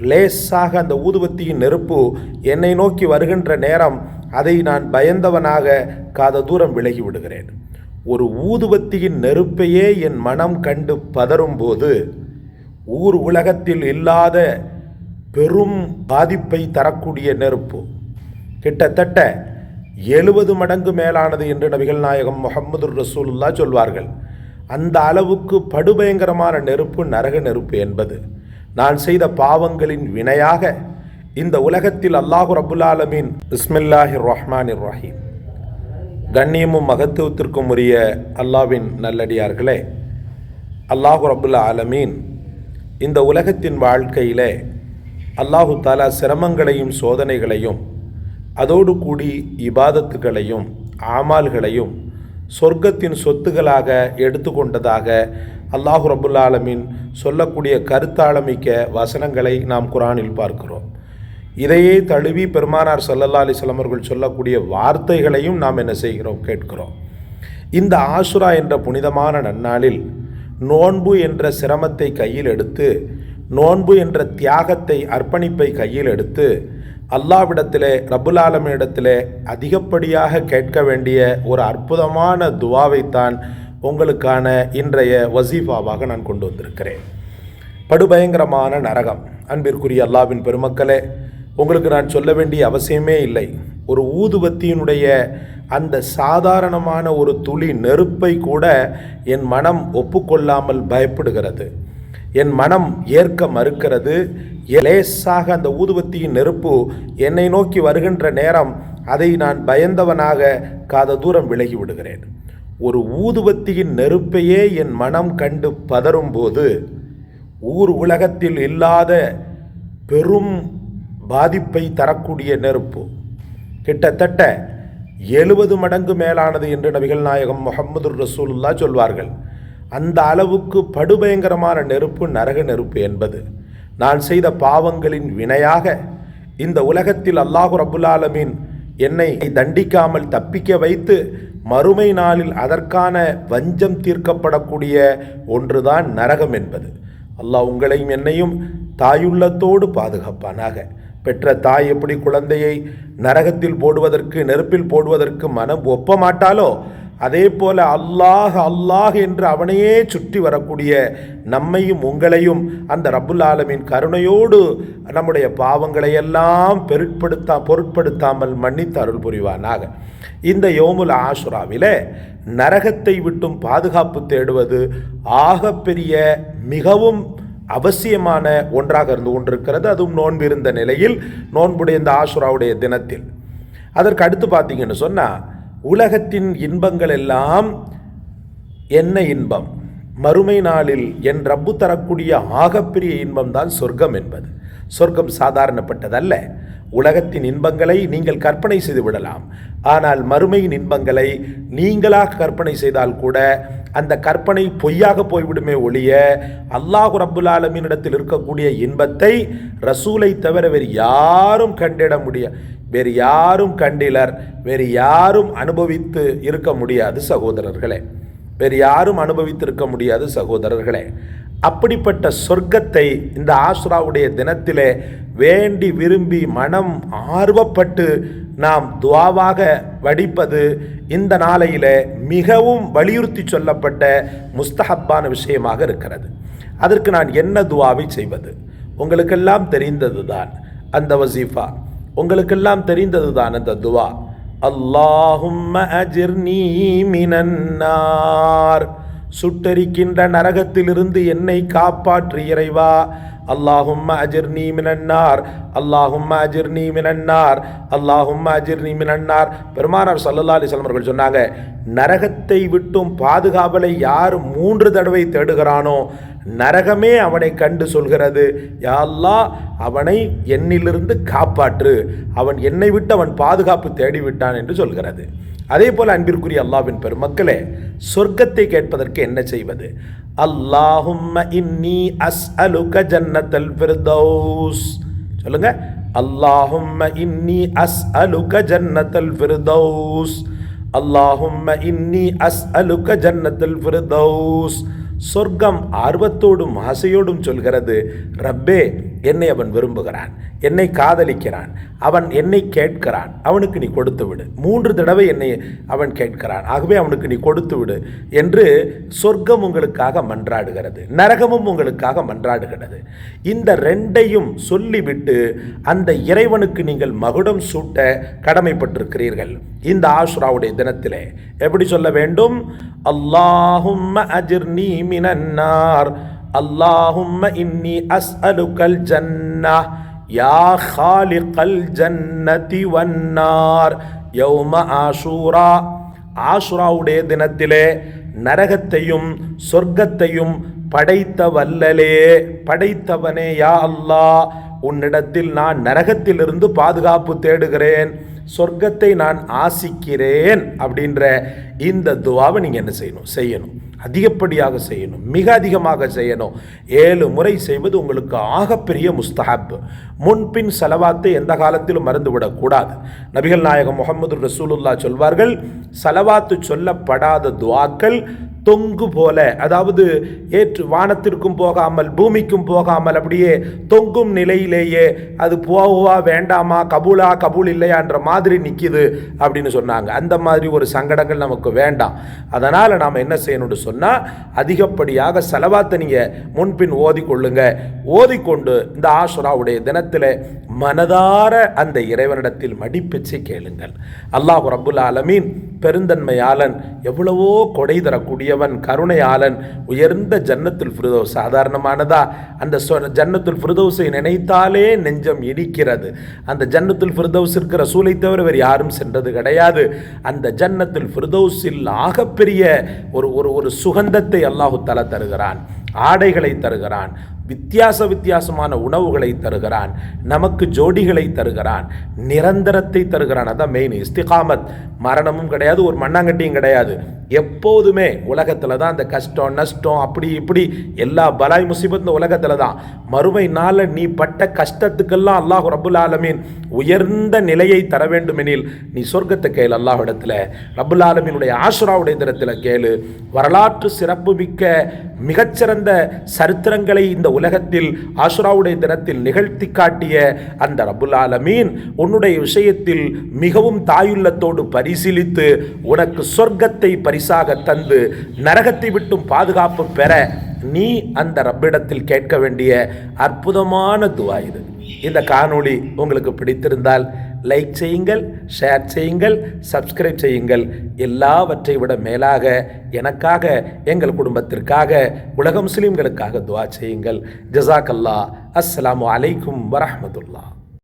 லேசாக அந்த ஊதுபத்தியின் நெருப்பு என்னை நோக்கி வருகின்ற நேரம் அதை நான் பயந்தவனாக காத தூரம் விலகி விடுகிறேன். ஒரு ஊதுபத்தியின் நெருப்பையே என் மனம் கண்டு பதறும்போது ஊர் உலகத்தில் இல்லாத பெரும் பாதிப்பை தரக்கூடிய நெருப்பு. கிட்டத்தட்ட எழுபது மடங்கு மேலானது என்று நபிகள் நாயகம் முகமது ரசூலுல்லா சொல்வார்கள். அந்த அளவுக்கு படுபயங்கரமான நெருப்பு நரக நெருப்பு என்பது. நான் செய்த பாவங்களின் வினையாக இந்த உலகத்தில் அல்லாஹு ரபுல் இஸ்மில்லாஹி இஸ்மில்லாஹிர் ரஹீம். கண்ணியமும் மகத்துவத்திற்கும் உரிய அல்லாவின் நல்லடியார்களே அல்லாஹு ரபுல் ஆலமீன் இந்த உலகத்தின் வாழ்க்கையிலே அல்லாஹு தாலா சிரமங்களையும் சோதனைகளையும் அதோடு கூடி இபாதத்துகளையும் ஆமால்களையும் சொர்க்கத்தின் சொத்துகளாக எடுத்துக்கொண்டதாக அல்லாஹு ரபுல் ஆலமின் சொல்லக்கூடிய கருத்தாளமிக்க வசனங்களை நாம் குரானில் பார்க்கிறோம். இதையே தழுவி பெருமானார் சல்லல்லா அலிஸ்லாம் அவர்கள் சொல்லக்கூடிய வார்த்தைகளையும் நாம் என்ன செய்கிறோம் கேட்கிறோம். இந்த ஆசுரா என்ற புனிதமான நன்னாளில் நோன்பு என்ற சிரமத்தை கையில் எடுத்து நோன்பு என்ற தியாகத்தை அர்ப்பணிப்பை கையில் எடுத்து அல்லாவிடத்திலே ரபுலாலமிடத்திலே அதிகப்படியாக கேட்க வேண்டிய ஒரு அற்புதமான துவாவைத்தான் உங்களுக்கான இன்றைய வசீஃபாவாக நான் கொண்டு வந்திருக்கிறேன். படுபயங்கரமான நரகம். அன்பிற்குரிய அல்லாவின் பெருமக்களே உங்களுக்கு நான் சொல்ல வேண்டிய அவசியமே இல்லை. ஒரு ஊதுபத்தியினுடைய அந்த சாதாரணமான ஒரு துளி நெருப்பை கூட என் மனம் ஒப்புக்கொள்ளாமல் பயப்படுகிறது. என் மனம் ஏற்க மறுக்கிறது. லேசாக அந்த ஊதுபத்தியின் நெருப்பு என்னை நோக்கி வருகின்ற நேரம் அதை நான் பயந்தவனாக காத தூரம் விலகி விடுகிறேன். ஒரு ஊதுவத்தியின் நெருப்பையே என் மனம் கண்டு பதறும்போது ஊர் உலகத்தில் இல்லாத பெரும் பாதிப்பை தரக்கூடிய நெருப்பு. கிட்டத்தட்ட எழுபது மடங்கு மேலானது என்று நபிகள் நாயகம் முகமது ரசூலுல்லா சொல்வார்கள். அந்த அளவுக்கு படுபயங்கரமான நெருப்பு நரக நெருப்பு என்பது. நான் செய்த பாவங்களின் வினையாக இந்த உலகத்தில் அல்லாஹு ரபுல் என்னை தண்டிக்காமல் தப்பிக்க வைத்து மறுமை நாளில் அதற்கான வஞ்சம் தீர்க்கப்படக்கூடிய ஒன்றுதான் நரகம் என்பது. அல்லாஹ் உங்களையும் என்னையும் தாயுள்ளத்தோடு பாதுகாப்பானாக. பெற்ற தாய் எப்படி குழந்தையை நரகத்தில் போடுவதற்கு நெருப்பில் போடுவதற்கு மனம் ஒப்ப மாட்டாலோ அதே போல அல்லாஹ் அல்லாஹ் என்று அவனையே சுற்றி வரக்கூடிய நம்மையும் உங்களையும் அந்த ரப்புல் ஆலமின் கருணையோடு நம்முடைய பாவங்களை எல்லாம் பெருட்படுத்தா பொருட்படுத்தாமல் மன்னித்து அருள் புரிவானாக. இந்த யோமுல் ஆசுராவில் நரகத்தை விட்டும் பாதுகாப்பு தேடுவது ஆகப்பெரிய மிகவும் அவசியமான ஒன்றாக இருந்து கொண்டிருக்கிறது. அதுவும் நோன்பு இருந்த நிலையில் நோன்புடைய இந்த ஆசுராவுடைய தினத்தில். அதற்கு அடுத்து பார்த்தீங்கன்னு சொன்னால் உலகத்தின் இன்பங்கள் எல்லாம் என்ன இன்பம்? மறுமை நாளில் என் ரப்பு தரக்கூடிய ஆகப்பெரிய இன்பம்தான் சொர்க்கம் என்பது. சொர்க்கம் சாதாரணப்பட்டதல்ல. உலகத்தின் இன்பங்களை நீங்கள் கற்பனை செய்து விடலாம். ஆனால் மறுமையின் இன்பங்களை நீங்களாக கற்பனை செய்தால் கூட அந்த கற்பனை பொய்யாக போய்விடுமே ஒழிய அல்லாஹு ரப்புல் ஆலமீனிடத்தில் இருக்கக்கூடிய இன்பத்தை ரசூலை தவிர வேறு யாரும் கண்டிட முடியாது வேறு யாரும் கண்டிலர் வேறு யாரும் அனுபவித்து இருக்க முடியாது சகோதரர்களே. வேறு யாரும் அனுபவித்திருக்க முடியாது சகோதரர்களே. அப்படிப்பட்ட சொர்க்கத்தை இந்த ஆசுராவுடைய தினத்திலே வேண்டி விரும்பி மனம் ஆர்வப்பட்டு நாம் துவாவாக வடிப்பது இந்த நாளையில் மிகவும் வலியுறுத்தி சொல்லப்பட்ட முஸ்தஹப்பான விஷயமாக இருக்கிறது. அதற்கு நான் என்ன துவாவை செய்வது? உங்களுக்கெல்லாம் தெரிந்தது தான் அந்த வசீஃபா. உங்களுக்கெல்லாம் தெரிந்தது தான் அந்த துவா. அல்லாஹும் அஜிர்னி மினன்னார் சுட்டரிக்கின்ற நரகத்திலிருந்து என்னை காப்பாற்று இறைவா. அல்லாஹும்ம அஜிர்னி மினன்னார் அல்லாஹும்ம அஜிர்னி மினன்னார் அல்லாஹும்ம அஜிர்னி மினன்னார் பெருமானார் சல்லல்லா அலிஸ்லாம் அவர்கள் சொன்னாங்க நரகத்தை விட்டும் பாதுகாவலை யார் மூன்று தடவை தேடுகிறானோ நரகமே அவனை கண்டு சொல்கிறது. யாழ்லா அவனை என்னிலிருந்து காப்பாற்று. அவன் என்னை விட்டு அவன் பாதுகாப்பு தேடிவிட்டான் என்று சொல்கிறது. அதே போல் அன்பிற்குரிய அல்லாவின் பெருமக்களே சொர்க்கத்தை கேட்பதற்கு என்ன செய்வது? அல்லாஹும்ம இன்னி அஸ் அலுக ஜன்னத்தல் ஃபிர்தௌஸ். சொல்லுங்க. அல்லாஹும் இன்னி அஸ் அலுக ஜன்னத்தல் ஃபிர்தௌஸ். அல்லாஹும்ம இன்னி அஸ் அலுக ஜன்னத்தல் ஃபிர்தௌஸ். சொர்க்கம் ஆர்வத்தோடும் ஆசையோடும் சொல்கிறது ரப்பே என்னை அவன் விரும்புகிறான் என்னை காதலிக்கிறான் அவன் என்னை கேட்கிறான் அவனுக்கு நீ கொடுத்து விடு. மூன்று தடவை என்னை அவன் கேட்கிறான் ஆகவே அவனுக்கு நீ கொடுத்து விடு என்று சொர்க்கம் உங்களுக்காக மன்றாடுகிறது நரகமும் உங்களுக்காக மன்றாடுகிறது. இந்த ரெண்டையும் சொல்லிவிட்டு அந்த இறைவனுக்கு நீங்கள் மகுடம் சூட்ட கடமைப்பட்டிருக்கிறீர்கள். இந்த ஆசுராவுடைய தினத்திலே எப்படி சொல்ல வேண்டும்? அல்லாஹும் அஜிர் நீ அஜிர்னி அல்லாஹும்ம இன்னி அஸ் அலுக்கல் ஜன்னா யா ஹாலிகல் ஜன்னதி வன்னார் யௌம ஆஷூரா ஆஷுராவுடைய தினத்திலே நரகத்தையும் சொர்க்கத்தையும் படைத்த வல்லலே படைத்தவனே யா அல்லாஹ். உன்னிடத்தில் நான் நரகத்திலிருந்து பாதுகாப்பு தேடுகிறேன் சொர்க்கத்தை நான் ஆசிக்கிறேன் அப்படின்ற இந்த துவாவை நீங்கள் என்ன செய்யணும்? செய்யணும். அதிகப்படியாக செய்யணும் மிக அதிகமாக செய்யணும். ஏழு முறை செய்வது உங்களுக்கு ஆகப்பெரிய முஸ்தஹப். முன்பின் செலவாத்தை எந்த காலத்திலும் மறந்துவிடக்கூடாது. நபிகள் நாயகம் முகமது ரசூலுல்லா சொல்வார்கள் செலவாத்து சொல்லப்படாத துவாக்கள் தொங்கு போல அதாவது ஏற்று வானத்திற்கும் போகாமல் பூமிக்கும் போகாமல் அப்படியே தொங்கும் நிலையிலேயே அது போவா வேண்டாமா கபூலா கபூல் இல்லையான்ற மாதிரி நிற்கிது அப்படின்னு சொன்னாங்க. அந்த மாதிரி ஒரு சங்கடங்கள் நமக்கு வேண்டாம். அதனால் நாம் என்ன செய்யணும்னு சொன்னால் அதிகப்படியாக செலவாத்தை நீங்கள் முன்பின் ஓதிக்கொள்ளுங்க. ஓதிக்கொண்டு இந்த ஆசுராவுடைய தினத்தில் மனதார அந்த இறைவனிடத்தில் மடிப்பிச்சை கேளுங்கள். அல்லாஹ் ரபுல் ஆலமீன் பெருந்தன்மையாளன் எவ்வளவோ கொடை தரக்கூடிய உடையவன் கருணையாளன் உயர்ந்த ஜன்னத்துல் ஃபிரதோஸ். சாதாரணமானதா? அந்த சொ- ஜன்னத்துல் ஃபிரதோஸை நினைத்தாலே நெஞ்சம் இடிக்கிறது. அந்த ஜன்னத்துல் ஃபிரதோஸ் இருக்கிற சூளை தவிர வேறு யாரும் சென்றது கிடையாது. அந்த ஜன்னத்துல் ஃபிரதோஸில் ஆகப்பெரிய ஒரு ஒரு ஒரு சுகந்தத்தை அல்லாஹு தஆலா தருகிறான். ஆடைகளை தருகிறான். வித்தியாச வித்தியாசமான உணவுகளை தருகிறான் நமக்கு ஜோடிகளை தருகிறான் நிரந்தரத்தை தருகிறான். அதான் மெயின் இஸ்திகாமத். மரணமும் கிடையாது ஒரு மண்ணாங்கட்டியும் கிடையாது. எப்போதுமே உலகத்தில் தான் அந்த கஷ்டம் நஷ்டம் அப்படி இப்படி எல்லா பலாய் முசீபத் இந்த உலகத்தில் தான். மறுமை நாளில் நீ பட்ட கஷ்டத்துக்கெல்லாம் அல்லாஹ் ரபுல் ஆலமீன் உயர்ந்த நிலையை தர வேண்டுமெனில் நீ சொர்க்கத்தை கேளு இடத்துல. ரபுல் ஆலமீனுடைய ஆசுராவுடைய தினத்தில் கேளு. வரலாற்று சிறப்புமிக்க மிகச்சிறந்த சரித்திரங்களை இந்த உலகத்தில் ஆசுராவுடைய தினத்தில் நிகழ்த்தி காட்டிய அந்த ரபுல் ஆலமீன் உன்னுடைய விஷயத்தில் மிகவும் தாயுள்ளத்தோடு பரிசீலித்து உனக்கு சொர்க்கத்தை பரிசாக தந்து நரகத்தை விட்டும் பாதுகாப்பு பெற நீ அந்த ரப்பிடத்தில் கேட்க வேண்டிய அற்புதமான துவா இது. இந்த காணொளி உங்களுக்கு பிடித்திருந்தால் லைக் செய்யுங்கள் ஷேர் செய்யுங்கள் சப்ஸ்கிரைப் செய்யுங்கள். எல்லாவற்றை விட மேலாக எனக்காக எங்கள் குடும்பத்திற்காக உலக முஸ்லீம்களுக்காக துவா செய்யுங்கள். ஜசாக் அல்லா அஸ்ஸலாமு அலைக்கும் வரமத்துல்லா